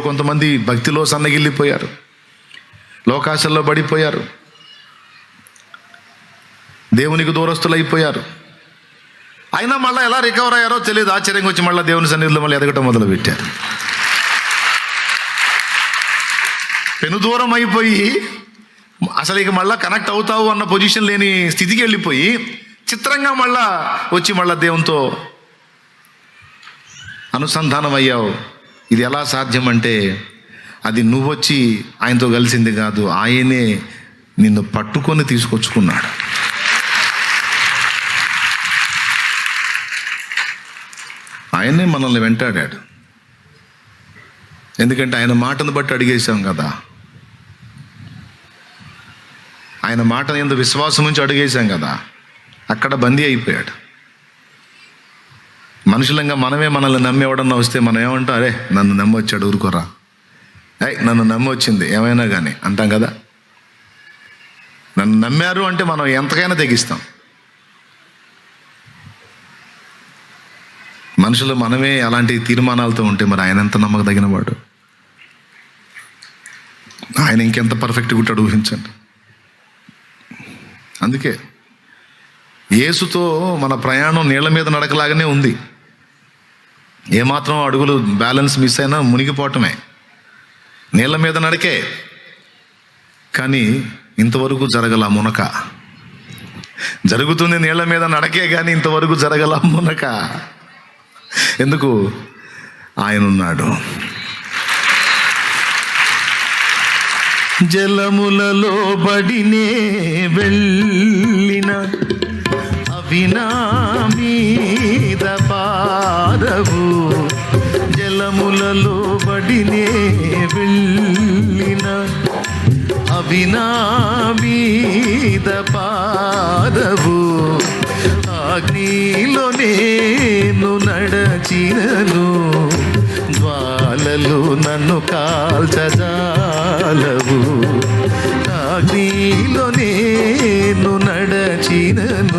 కొంతమంది భక్తిలో సన్నగిల్లిపోయారు. లోకాశల్లో పడిపోయారు. దేవునికి దూరస్తులు అయిపోయారు అయినా మళ్ళీ ఎలా రికవర్ అయ్యారో తెలియదు. ఆశ్చర్యంగా వచ్చి మళ్ళీ దేవుని సన్నిధిలో మళ్ళీ ఎదగటం మొదలుపెట్టారు. పెను దూరం అయిపోయి అసలు ఇక మళ్ళీ కనెక్ట్ అవుతావు అన్న పొజిషన్ లేని స్థితికి వెళ్ళిపోయి చిత్రంగా మళ్ళా వచ్చి మళ్ళా దేవునితో అనుసంధానం అయ్యావు ఇది ఎలా సాధ్యం అంటే అది నువ్వొచ్చి ఆయనతో కలిసింది కాదు ఆయనే నిన్ను పట్టుకొని తీసుకొచ్చుకున్నాడు. ఆయనే మనల్ని వెంటాడాడు. ఎందుకంటే ఆయన మాటను బట్టి అడిగేశాం కదా. ఆయన మాట ఎందు విశ్వాసం నుంచి అడిగేశాం కదా. అక్కడ బందీ అయిపోయాడు. మనుషులంగా మనమే మనల్ని నమ్మి ఎవడన్నా వస్తే మనం ఏమంటాం? అరే నన్ను నమ్మి వచ్చాడు ఊరుకోరా. అయ్ నన్ను నమ్మి వచ్చింది ఏమైనా కానీ అంటాం కదా? నన్ను నమ్మారు అంటే మనం ఎంతకైనా తెగిస్తాం. మనుషులు మనమే అలాంటి తీర్మానాలతో ఉంటే మరి ఆయన ఎంత నమ్మకదగిన వాడు? ఆయన ఇంకెంత పర్ఫెక్ట్గా ఉంటాడు ఊహించండి. అందుకే యేసుతో మన ప్రయాణం నీళ్ళ మీద నడకలాగానే ఉంది. ఏమాత్రం అడుగులు బ్యాలెన్స్ మిస్ అయినా మునిగిపోవటమే. నీళ్ళ మీద నడకే. కానీ ఇంతవరకు జరగల మునక. జరుగుతుంది నీళ్ళ మీద నడకే కానీ ఇంతవరకు జరగల మునక. ఎందుకు? ఆయన ఉన్నాడు జలములలో బడినే వెళ్ళిన అవినా మీద పారవు జలములలో బడినే వెళ్ళిన అవి నా మీద పారవు అగ్నిలో నేను నడచినను. జ్వాలలు నన్ను కాల్చజాలవు. అగ్నిలో నేను నడచినను.